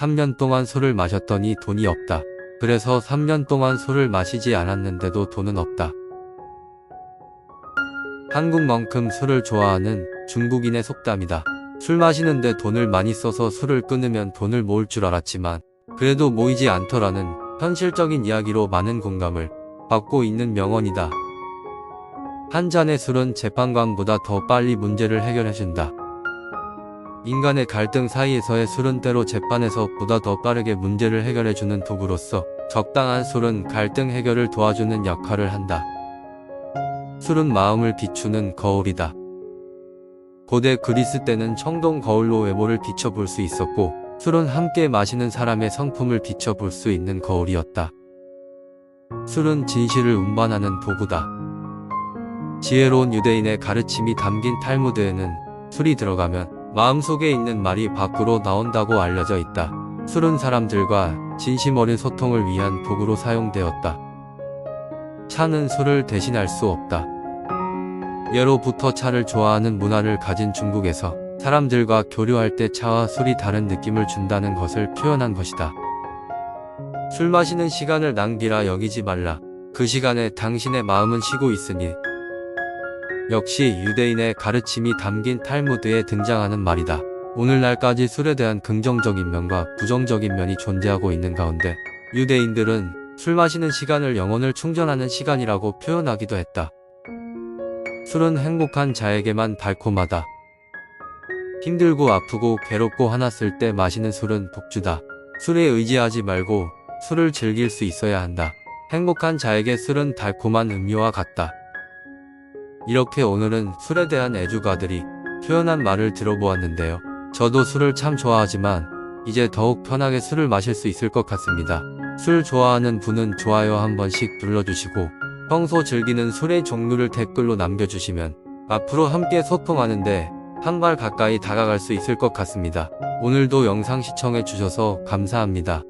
3년 동안 술을 마셨더니 돈이 없다. 그래서 3년 동안 술을 마시지 않았는데도 돈은 없다. 한국만큼 술을 좋아하는 중국인의 속담이다. 술 마시는데 돈을 많이 써서 술을 끊으면 돈을 모을 줄 알았지만 그래도 모이지 않더라는 현실적인 이야기로 많은 공감을 받고 있는 명언이다. 한 잔의 술은 재판관보다 더 빨리 문제를 해결해준다. 인간의 갈등 사이에서의 술은 때로 재판에서 보다 더 빠르게 문제를 해결해주는 도구로서 적당한 술은 갈등 해결을 도와주는 역할을 한다. 술은 마음을 비추는 거울이다. 고대 그리스 때는 청동 거울로 외모를 비춰볼 수 있었고 술은 함께 마시는 사람의 성품을 비춰볼 수 있는 거울이었다. 술은 진실을 운반하는 도구다. 지혜로운 유대인의 가르침이 담긴 탈무드에는 술이 들어가면 마음속에 있는 말이 밖으로 나온다고 알려져 있다. 술은 사람들과 진심 어린 소통을 위한 도구로 사용되었다. 차는 술을 대신할 수 없다. 예로부터 차를 좋아하는 문화를 가진 중국에서 사람들과 교류할 때 차와 술이 다른 느낌을 준다는 것을 표현한 것이다. 술 마시는 시간을 낭비라 여기지 말라. 그 시간에 당신의 마음은 쉬고 있으니. 역시 유대인의 가르침이 담긴 탈무드에 등장하는 말이다. 오늘날까지 술에 대한 긍정적인 면과 부정적인 면이 존재하고 있는 가운데 유대인들은 술 마시는 시간을 영혼을 충전하는 시간이라고 표현하기도 했다. 술은 행복한 자에게만 달콤하다. 힘들고 아프고 괴롭고 화났을 때 마시는 술은 독주다. 술에 의지하지 말고 술을 즐길 수 있어야 한다. 행복한 자에게 술은 달콤한 음료와 같다. 이렇게 오늘은 술에 대한 애주가들이 표현한 말을 들어보았는데요. 저도 술을 참 좋아하지만 이제 더욱 편하게 술을 마실 수 있을 것 같습니다. 술 좋아하는 분은 좋아요 한 번씩 눌러주시고 평소 즐기는 술의 종류를 댓글로 남겨주시면 앞으로 함께 소통하는데 한 발 가까이 다가갈 수 있을 것 같습니다. 오늘도 영상 시청해 주셔서 감사합니다.